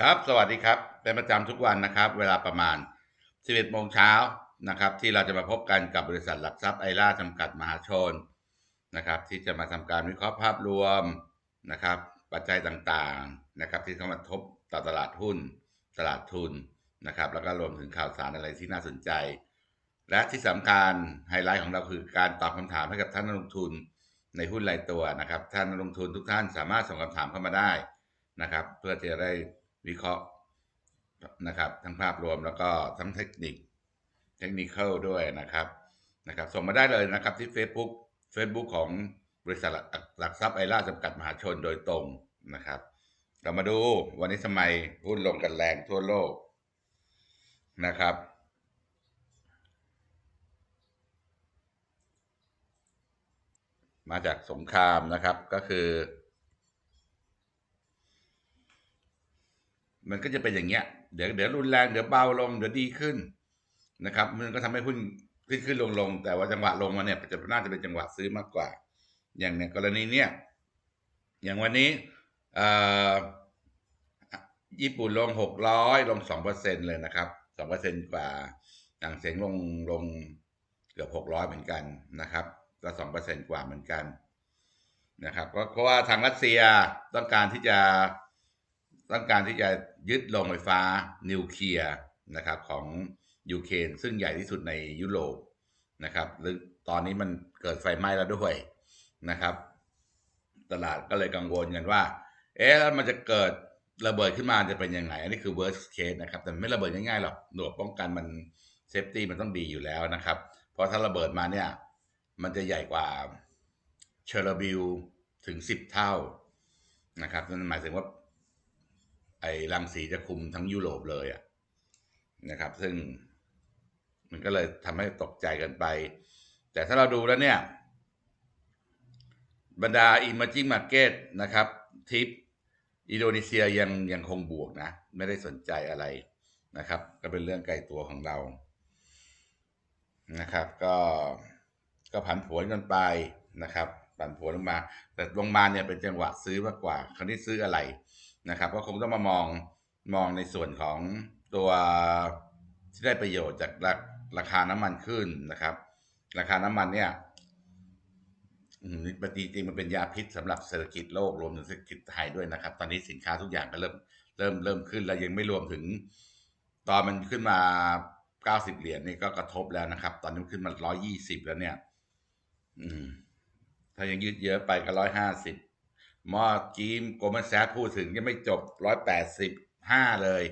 ครับ สวัสดีครับ เป็นประจำทุกวันนะครับ เวลาประมาณ 11โมงเช้านะครับ ที่เราจะมาพบกันกับบริษัทหลักทรัพย์ไอร่าจำกัดมหาชนนะครับ ที่จะมาทำการวิเคราะห์ภาพรวมนะครับ ปัจจัยต่างๆนะครับ ที่เข้ามาทบต่อตลาดหุ้น ตลาดทุนนะครับ แล้วก็รวมถึงข่าวสารอะไรที่น่าสนใจ และที่สำคัญไฮไลท์ของเราคือการตอบคำถามให้กับท่านนักลงทุนในหุ้นรายตัวนะครับ ท่านนักลงทุนทุกท่านสามารถส่งคำถามเข้ามาได้นะครับ เพื่อที่จะได้ วิเคราะห์นะครับ ทั้งภาพรวมแล้วก็ทั้งเทคนิคเทคนิคด้วยนะครับนะครับ ส่งมาได้เลยนะครับที่ Facebook Facebook ของบริษัทหลักทรัพย์ไอร่าจำกัดมหาชนโดยตรงนะครับ เรามาดูวันนี้ทำไมหุ้นลงกันแรงทั่วโลกนะครับมาจากสงครามนะครับก็คือ มันก็จะเป็นอย่างเงี้ย เดี๋ยวเดี๋ยวรุนแรงเดี๋ยวเบาลงเดี๋ยวดีขึ้นนะครับ มันก็ทำให้หุ้นขึ้นขึ้นลงลงแต่ว่าจังหวะลงมาเนี่ยจะน่าจะเป็นจังหวะซื้อมากกว่า อย่างในกรณีเนี้ยอย่างวันนี้ญี่ปุ่นลงหกร้อยลงสองเปอร์เซ็นเลยนะครับสองเปอร์เซ็นกว่าต่างเสียงลงลงเกือบหกร้อยเหมือนกันนะครับก็สองเปอร์เซ็นกว่าเหมือนกันนะครับเพราะว่าทางรัสเซียต้องการที่จะ ต้องการที่จะยึดโรงไฟฟ้านิวเคลียร์นะครับของยูเครนซึ่งใหญ่ที่สุดในยุโรปนะครับหรือตอนนี้มันเกิดไฟไหม้แล้วด้วยนะครับ ตลาดก็เลยกังวลกันว่า เอ๊ะแล้วมันจะเกิดระเบิดขึ้นมาจะเป็นยังไง อันนี้คือ worst case นะครับ แต่ไม่ระเบิดง่ายๆหรอกหน่วยป้องกันมันเซฟตี้มันต้องดีอยู่แล้วนะครับ เพราะถ้าระเบิดมาเนี่ย มันจะใหญ่กว่าเชอร์บิลถึงสิบเท่านะครับนั่นหมายถึงว่า ไอ้รังสีจะคุมทั้งยุโรปเลยอะนะครับ ซึ่งมันก็เลยทำให้ตกใจกันไป แต่ถ้าเราดูแล้วเนี่ย บรรดา emerging market นะครับทิปอินโดนีเซียยังยังคงบวกนะ ไม่ได้สนใจอะไรนะครับ ก็เป็นเรื่องไกลตัวของเรานะครับ ก็ก็ผันผวนกันไปนะครับผันผวนลงมา แต่ลงมาเนี่ยเป็นจังหวะซื้อมากกว่า คราวนี้ซื้ออะไร นะครับ ก็คงต้องมามองมองในส่วนของตัวที่ได้ประโยชน์จากราราคาน้ำมันขึ้นนะครับ ราคาน้ำมันเนี่ยปฏิจริงมันเป็นยาพิษสำหรับเศรษฐกิจโลกรวมถึงเศรษฐกิจไทยด้วยนะครับ ตอนนี้สินค้าทุกอย่างก็เริ่มเริ่มเริ่มขึ้นแล้วยังไม่รวมถึง ตอนมันขึ้นมาเก้าสิบเหรียญนี่ก็กระทบแล้วนะครับ ตอนนี้ขึ้นมาร้อยยี่สิบแล้วเนี่ย อืม ถ้ายังยืดเยอะไปก็ร้อยห้าสิบ มอจีมโกลแมนแซดพูดถึงยังไม่จบร้อยแปดสิบห้าเลย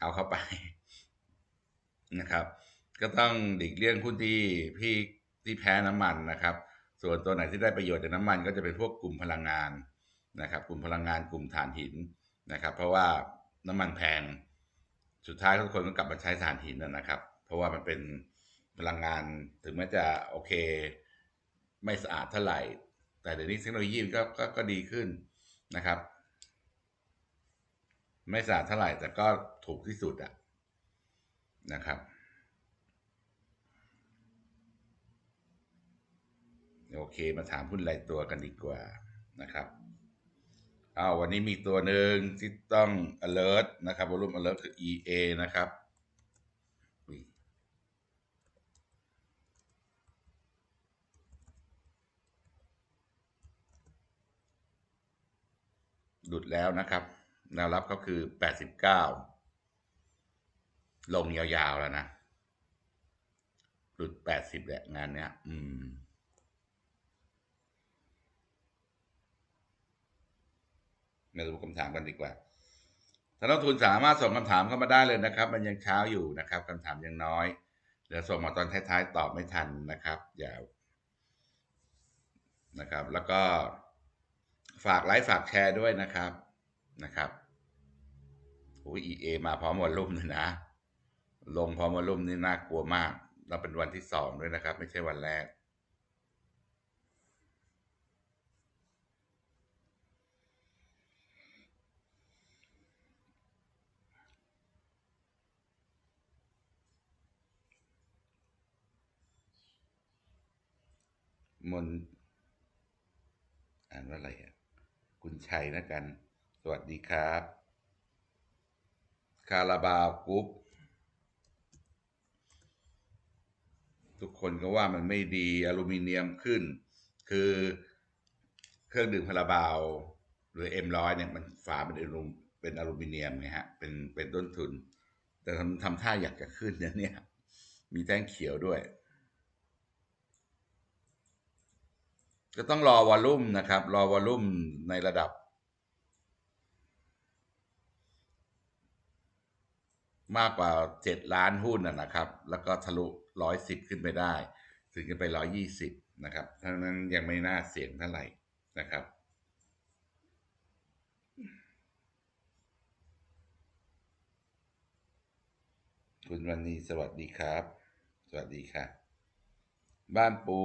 เอาเข้าไปนะครับ ก็ต้องหลีกเลี่ยงหุ้นที่พี่ที่แพ้น้ำมันนะครับ ส่วนตัวไหนที่ได้ประโยชน์จากน้ำมันก็จะเป็นพวกกลุ่มพลังงานนะครับ กลุ่มพลังงานกลุ่มถ่านหินนะครับ เพราะว่าน้ำมันแพงสุดท้ายทุกคนก็กลับมาใช้ถ่านหินนะครับ เพราะว่ามันเป็นพลังงานถึงแม้จะโอเค ไม่สะอาดเท่าไหร่ แต่เดี๋ยวนี้เทคโนโลยีก็ก็ก็ดีขึ้นนะครับ ไม่สะอาดเท่าไหร่แต่ก็ถูกที่สุดอะนะครับ โอเคมาถามหุ้นรายตัวกันดีกว่านะครับอ้าววันนี้มีตัวหนึ่งที่ต้อง alert นะครับวอลุ่ม alert คือ EA นะครับ หลุดแล้วนะครับ แนวรับเขาคือ 89 ลงยาวๆแล้วนะหลุด 80แหละงานเนี้ย อืมมาดูคำถามกันดีกว่าถ้านักทุนสามารถส่งคำถามเข้ามาได้เลยนะครับ มันยังเช้าอยู่นะครับคำถามยังน้อย เดี๋ยวส่งมาตอนท้ายๆตอบไม่ทันนะครับ อย่านะครับ แล้วก็ ฝากไลค์ฝากแชร์ด้วยนะครับนะครับโอ้ยเอมาพร้อมวอลลุ่มเลยนะ ลงพร้อมวอลลุ่มนี่น่ากลัวมาก เราเป็นวันที่สองด้วยนะครับ ไม่ใช่วันแรกมนอ่านว่าอะไรอะ คุณชัยนะกัน สวัสดีครับ คาราบาวกรุ๊ปทุกคนก็ว่ามันไม่ดีอลูมิเนียมขึ้น คือเครื่องดื่มคาราบาว หรือเอ็มร้อยเนี่ยมันฝาเป็นอลูเป็นอลูมิเนียมไงฮะเป็นเป็นต้นทุน แต่ทำทำท่าอยากจะขึ้นเนี่ยเนี่ย มีแท่งเขียวด้วย ก็ต้องรอวอลลุ่มนะครับ รอวอลลุ่มในระดับ มากกว่าเจ็ดล้านหุ้นนะครับ แล้วก็ทะลุร้อยสิบขึ้นไปได้ ถึงจะไปร้อยี่สิบนะครับเทั้งนั้นยังไม่น่าเสี่ยงเท่าไหร่นะครับคุณวันนี้สวัสดีครับ สวัสดีค่ะ บ้านปู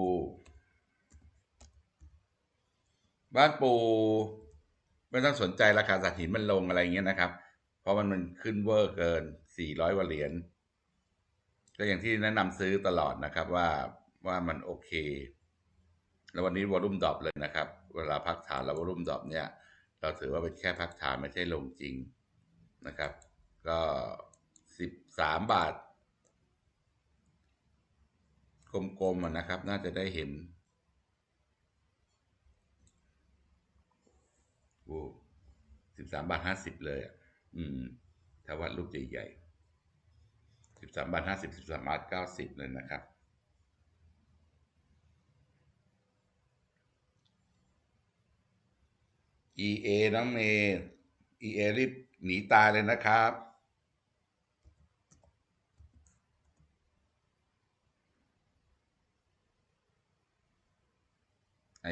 บ้านปูไม่ต้องสนใจราคาสัตหินมันลงอะไรเงี้ยนะครับ เพราะมันมันขึ้นเวอร์เกินสี่ร้อยกว่าเหรียญก็อย่างที่แนะนำซื้อตลอดนะครับว่าว่ามันโอเค แล้ววันนี้วอลุ่มดรอปเลยนะครับ เวลาพักฐานแล้ววอลุ่มดรอปเนี่ย เราถือว่าเป็นแค่พักฐานไม่ใช่ลงจริงนะครับ ก็สิบสามบาทกลมๆนะครับ น่าจะได้เห็น โอ้สิบสามบาทห้าสิบเลยอะอืมถ้าวัดรูปใหญ่ๆสิบสามบาทห้าสิบสิบสามบาทเก้าสิบเลยนะครับ EA น้องเมย์ EA รีบหนีตายเลยนะครับ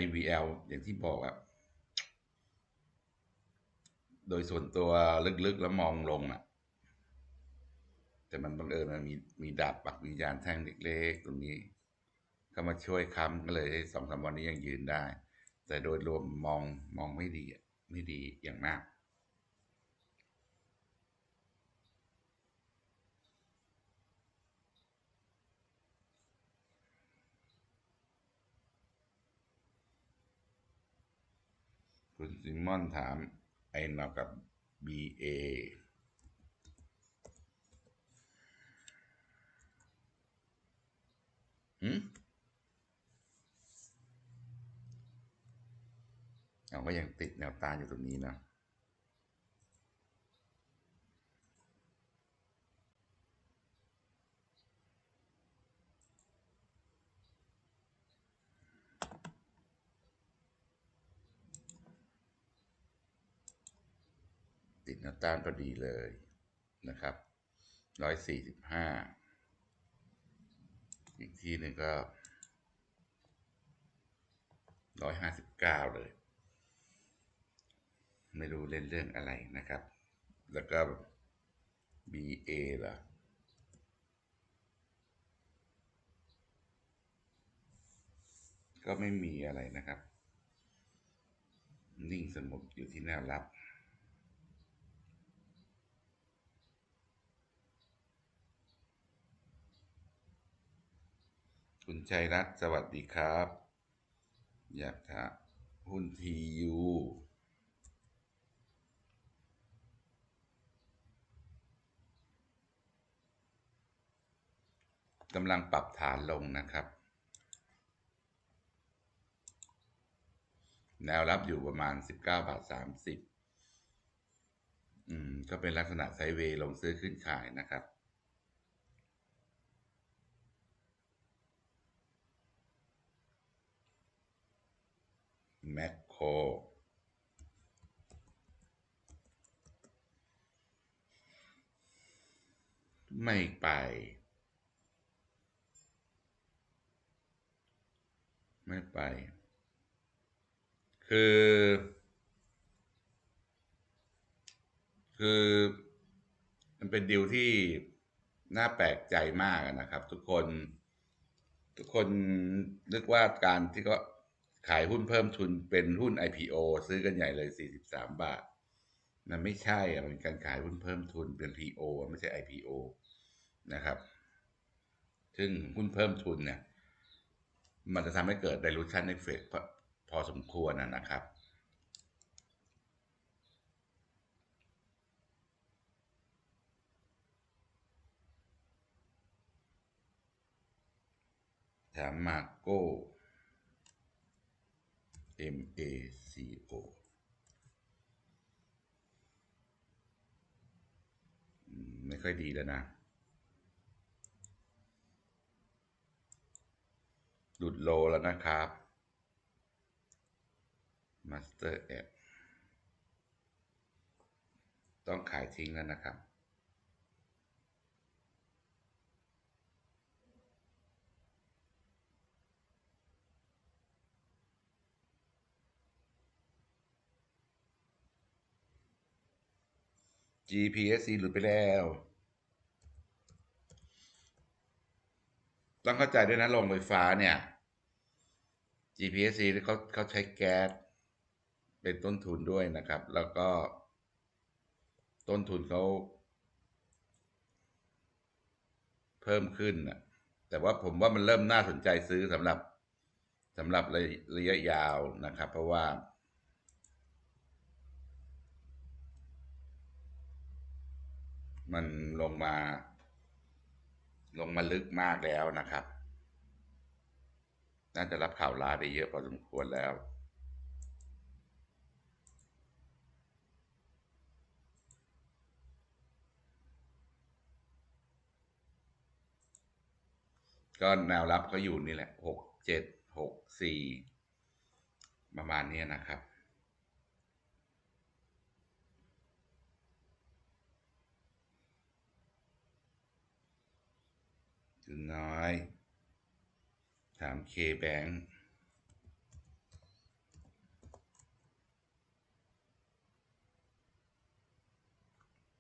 IVL อย่างที่บอกอะ โดยส่วนตัวลึกๆแล้วมองลงอะแต่มันบังเอิญมันมีมีดาบปักวิญญาณแท่งเล็กๆตรงนี้ เข้ามาช่วยค้ำก็เลยสองสามวันนี้ยังยืนได้ แต่โดยรวมมองมองไม่ดีอะไม่ดีอย่างมากคุณซิมอนถาม ไอ้นอกับ BA หืมเราก็ยังติดแนวต้านอยู่ตรงนี้นะ ต้านพอดีเลยนะครับร้อยสี่สิบห้าอีกทีหนึ่งก็ร้อยห้าสิบเก้าเลย ไม่รู้เล่นเรื่องอะไรนะครับ แล้วก็ BA ล่ะก็ไม่มีอะไรนะครับ นิ่งสงบอยู่ที่แนวรับ คุณชัยรัตน์สวัสดีครับอยากถามหุ้นทียูกำลังปรับฐานลงนะครับ แนวรับอยู่ประมาณ 19บาท30 อืม ก็เป็นลักษณะไซเวย์ลงซื้อขึ้นขายนะครับ แมคโครไม่ไป ไม่ไป คือ คือ มันเป็นดีลที่ น่าแปลกใจมากนะครับ ทุกคน ทุกคนนึกว่าการที่ก็ขา ขายหุ้นเพิ่มทุนเป็นหุ้น IPO ซื้อกันใหญ่เลย 43 บาท มันไม่ใช่อะมันการขายหุ้นเพิ่มทุนเป็น PO ไม่ใช่ IPO นะครับ ซึ่งหุ้นเพิ่มทุนเนี่ย มันจะทำให้เกิด dilution effect พอสมควรนะครับถามมาโก้ M A C O ไม่ค่อยดีแล้วนะ หลุดโลแล้วนะครับ Master App ต้องขายทิ้งแล้วนะครับ GPSC หลุดไปแล้ว ต้องเข้าใจด้วยนะโรงไฟฟ้าเนี่ย GPSC เขาเขาใช้แก๊สเป็นต้นทุนด้วยนะครับ แล้วก็ต้นทุนเขาเพิ่มขึ้นนะแต่ว่าผมว่ามันเริ่มน่าสนใจซื้อสำหรับสำหรับระระยะยาวนะครับ เพราะว่า มันลงมา ลงมาลึกมากแล้วนะครับ น่าจะรับข่าวร้ายไปเยอะพอสมควรแล้วก็แนวรับเขาอยู่นี่แหละหกเจ็ดหกสี่ประมาณนี้นะครับ จุนน้อยถามเคแบงค์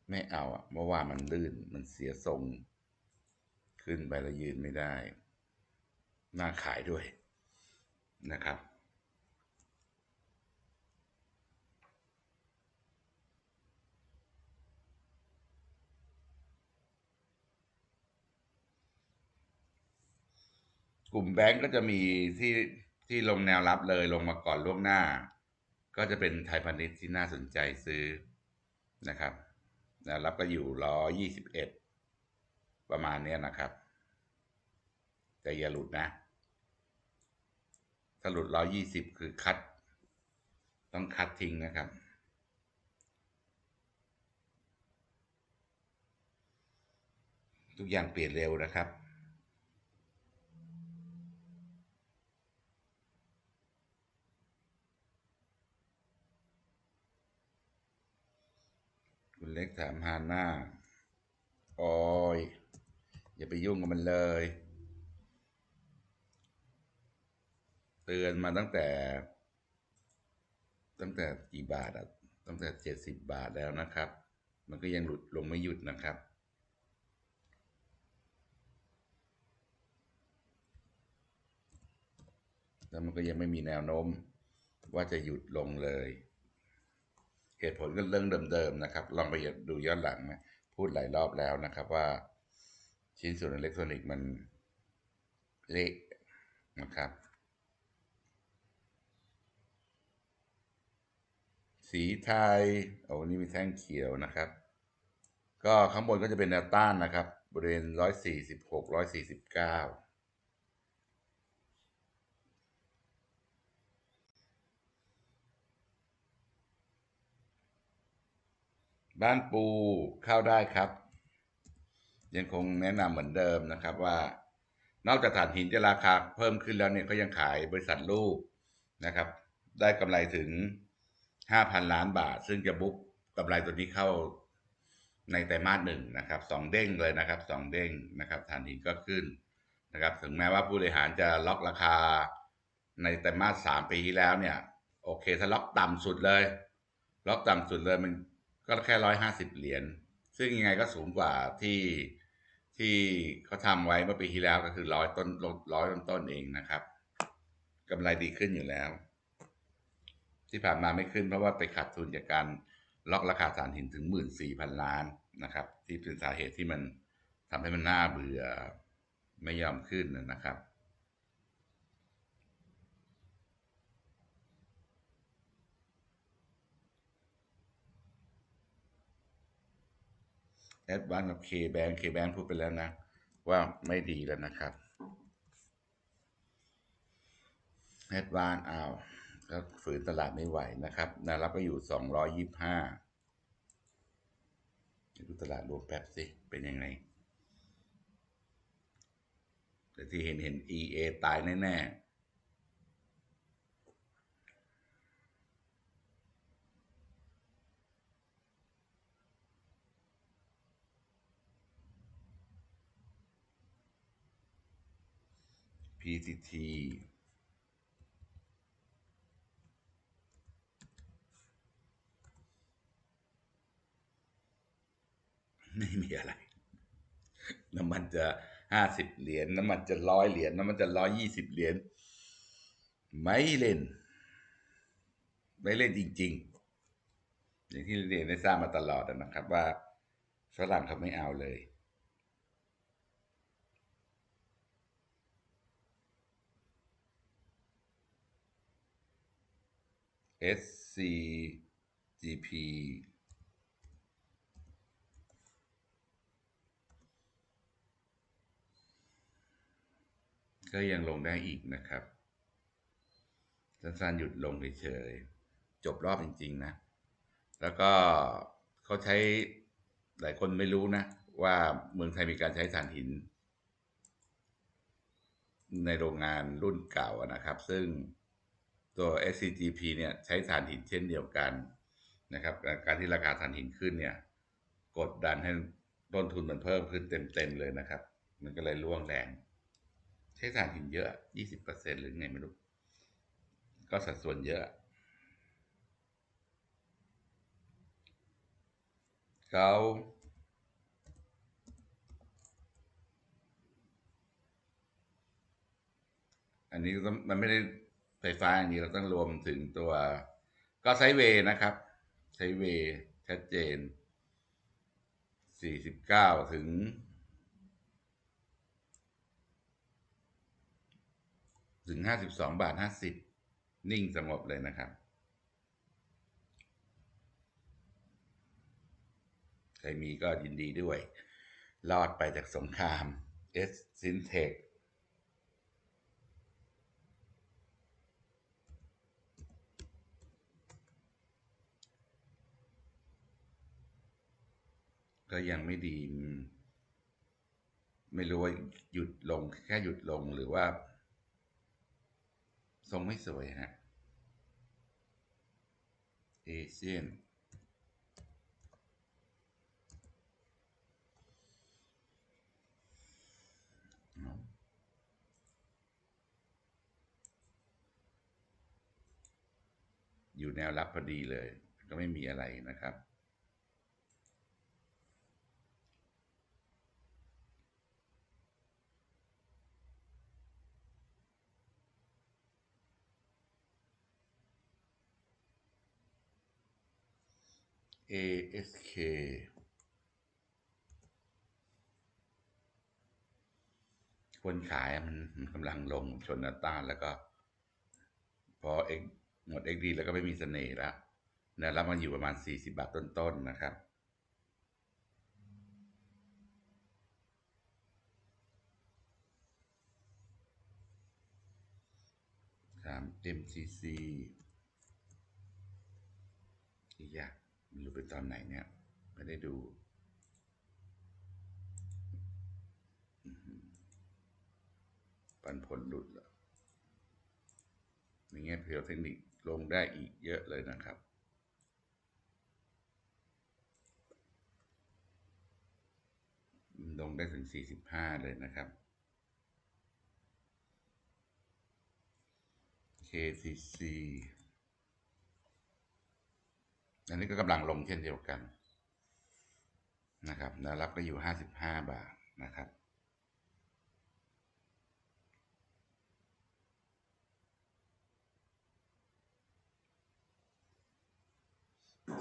ไม่เอาอะเมื่อวานมันลื่นมันเสียทรง ขึ้นไปแล้วยืนไม่ได้ น่าขายด้วยนะครับ กลุ่มแบงก์ก็จะมีที่ที่ลงแนวรับเลยลงมาก่อนล่วงหน้า ก็จะเป็นไทยพาณิชย์ที่น่าสนใจซื้อนะครับแนวรับก็อยู่ร้อยี่สิบเอ็ดประมาณเนี้ยนะครับแต่อย่าหลุดนะ ถ้าหลุดร้อยี่สิบคือคัด ต้องคัดทิ้งนะครับทุกอย่างเปลี่ยนเร็วนะครับ คุณเล็กถามฮาน่าออยอย่าไปยุ่งกับมันเลย เตือนมาตั้งแต่ ตั้งแต่กี่บาทอะตั้งแต่เจ็ดสิบบาทแล้วนะครับ มันก็ยังหลุดลงไม่หยุดนะครับแล้วมันก็ยังไม่มีแนวโน้มว่าจะหยุดลงเลย เหตุผลก็เรื่องเดิมๆนะครับ ลองไปดูย้อนหลังนะพูดหลายรอบแล้วนะครับว่า ชิ้นส่วนอิเล็กทรอนิกส์มันเละนะครับ สีไทยโอ้นี่มีแท่งเขียวนะครับ ก็ข้างบนก็จะเป็นแนวต้านนะครับ บริเวสิบเก้า บ้านปูเข้าได้ครับ ยังคงแนะนำเหมือนเดิมนะครับว่า นอกจากถ่านหินจะราคาเพิ่มขึ้นแล้วเนี่ยก็ยังขายบริษัทลูกนะครับ ได้กำไรถึง 5,000 ล้านบาท ซึ่งจะบุ๊กกำไรตัวนี้เข้าในไตรมาสหนึ่งนะครับสองเด้งเลยนะครับสองเด้งนะครับถ่านหินก็ขึ้นนะครับถึงแม้ว่าผู้บริหารจะล็อกราคาในไตรมาสสามปีที่แล้วเนี่ย โอเคถ้าล็อกต่ำสุดเลย ล็อกต่ำสุดเลยมัน ก็แค่ร้อยห้าสิบเหรียญซึ่งยังไงก็สูงกว่าที่ที่เขาทำไว้เมื่อปีที่แล้วก็คือร้อยต้นร้อยต้นต้นเองนะครับกำไรดีขึ้นอยู่แล้ว ที่ผ่านมาไม่ขึ้นเพราะว่าไปขาดทุนจากการล็อกราคาสารหินถึงหมื่นสี่พันล้านนะครับ ที่เป็นสาเหตุที่มันทำให้มันน่าเบื่อไม่ยอมขึ้นนะครับ แอดวานกับเคแบงเคแบงพูดไปแล้วนะ ว่าไม่ดีแล้วนะครับแอดวานอ้าวก็ฝืนตลาดไม่ไหวนะครับนวรับก็อยู่สองร้อยยี่ห้าดูตลาดรวมแป๊บสิ เป็นยังไง แต่ที่เห็นเห็น EA ตายแน่ ๆ PTT ไม่มีอะไร น้ำมันจะห้าสิบเหรียญ น้ำมันจะร้อยเหรียญ น้ำมันจะร้อยยี่สิบเหรียญ ไม่เล่น ไม่เล่นจริง ๆ อย่างที่เรียนได้ทราบมาตลอดนะครับว่าฝรั่งเขาไม่เอาเลย SCGP ก็ยังลงได้อีกนะครับ สั้นๆหยุดลงเฉยๆจบรอบจริง ๆ นะ แล้วก็เขาใช้หลายคนไม่รู้นะ ว่าเมืองไทยมีการใช้ถ่านหิน ในโรงงานรุ่นเก่านะครับ ซึ่ง ตัว SCGP เนี่ยใช้ถ่านหินเช่นเดียวกันนะครับ การที่ราคาถ่านหินขึ้นเนี่ยกดดันให้ต้นทุนมันเพิ่มขึ้นเต็มๆเลยนะครับ มันก็เลยร่วงแรง ใช้ถ่านหินเยอะ 20%หรือไงไม่รู้ ก็สัดส่วนเยอะ เขาอันนี้มันไม่ได้ ไฟฟ้าอย่างนี้เราต้องรวมถึงตัวก็ไซเวย์นะครับ ไซเวย์ชัดเจน 49 ถึง ถึง 52 บาท 50 นิ่งสงบเลยนะครับ ใครมีก็ยินดีด้วย รอดไปจากสงคราม S Syntech ก็ยังไม่ดี ไม่รู้ว่าหยุดลงแค่หยุดลงหรือว่า ทรงไม่สวยฮะเอเชียนอยู่แนวรับพอดีเลย ก็ไม่มีอะไรนะครับ ASK คนขายมันมันกำลังลงชนนาต้านแล้วก็ พอเอกหมดเอกดีแล้วก็ไม่มีเสน่ห์แล้วนะแล้วมันอยู่ประมาณ 40 บาทต้นๆนะครับถาม MCC อีกอย่าง ไม่รู้เป็นตอนไหนเนี่ยไม่ได้ดูปันผลหลุดแล้วในแง่เพียวเทคนิคลงได้อีกเยอะเลยนะครับ ลงได้ถึง 45 เลยนะครับ KCC อันนี้ก็กำลังลงเช่นเดียวกันนะครับแนวรับก็อยู่ 55 บาทนะครับ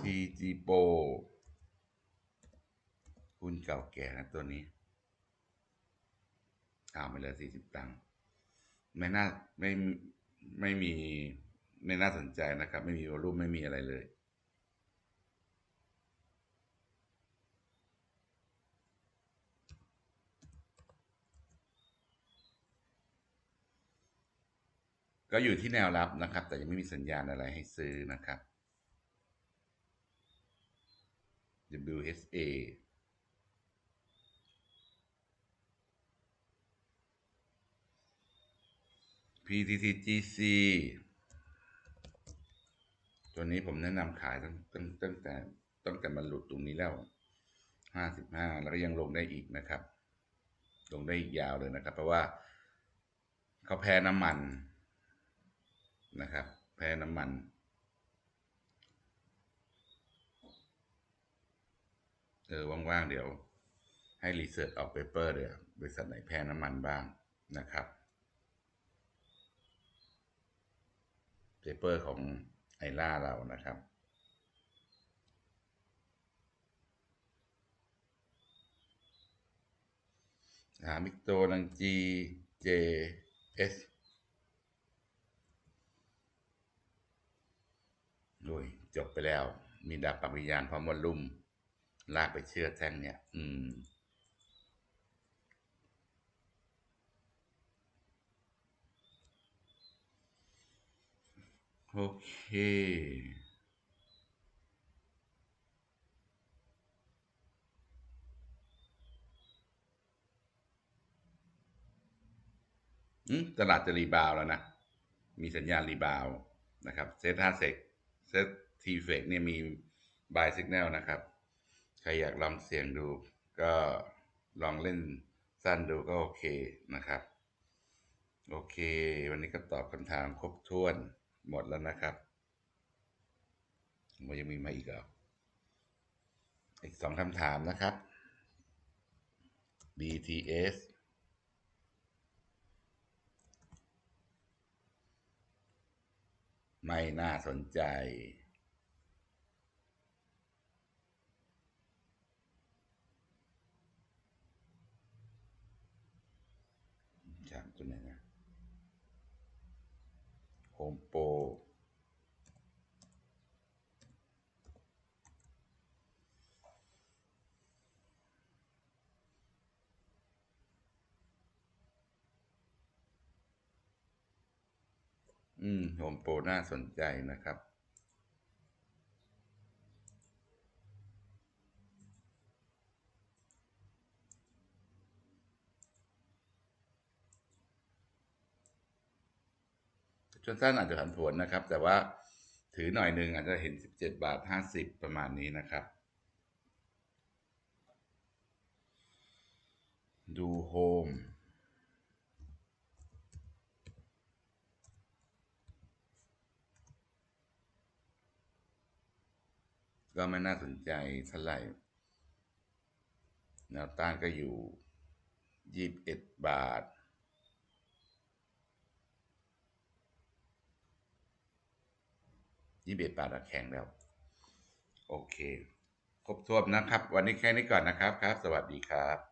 TG Pro หุ้นเก่าแก่นะตัวนี้เอาไปเลย40ตังค์ไม่น่าไม่ไม่มีไม่น่าสนใจนะครับ ไม่มีวอลุ่มไม่มีอะไรเลย ก็อยู่ที่แนวรับนะครับ แต่ยังไม่มีสัญญาณอะไรให้ซื้อนะครับ WSA PTTGC ตัวนี้ผมแนะนำขายตั้งตั้งตั้งแต่ตั้งแต่มันหลุดตรงนี้แล้วห้าสิบห้าแล้วก็ยังลงได้อีกนะครับ ลงได้อีกยาวเลยนะครับ เพราะว่าเขาแพ้น้ำมัน นะครับ แพ้น้ำมัน เออว่างๆเดี๋ยวให้รีเสิร์ชออกเปเปอร์เดี๋ยวบริษัทไหนแพ้น้ำมันบ้างนะครับเปเปอร์ของไอล่าเรานะครับหามิกโตนัง G J S ุยจบไปแล้ว มีดาบปักวิญญาณพร้อมวอลลุ่ม ลากไปเชื่อแท่งเนี่ย อืม โอเคตลาดจะรีบาวแล้วนะ มีสัญญาณรีบาวนะครับ เซตห้าเซก เซตทีเฟกเนี่ยมีบายสัญญาณนะครับ ใครอยากลองเสียงดูก็ลองเล่นสั้นดูก็โอเคนะครับ โอเค วันนี้ก็ตอบคำถามครบถ้วนหมดแล้วนะครับมันยังมีมาอีกเหรออีกสองคำถามนะครับ BTS ไม่น่าสนใจ จากตัวไหนนะโฮมโปร อืมโฮมโปรน่าสนใจนะครับ จนสั้นอาจจะผันผวนนะครับ แต่ว่าถือหน่อยหนึ่งอาจจะเห็น 17 บาท 50 ประมาณนี้นะครับ ดูโฮม ก็ไม่น่าสนใจเท่าไหร่แนวต้านก็อยู่ 21 บาท ยี่สิบาทแข็งแล้ว โอเค ครบถ้วนนะครับ วันนี้แค่นี้ก่อนนะครับครับ สวัสดีครับ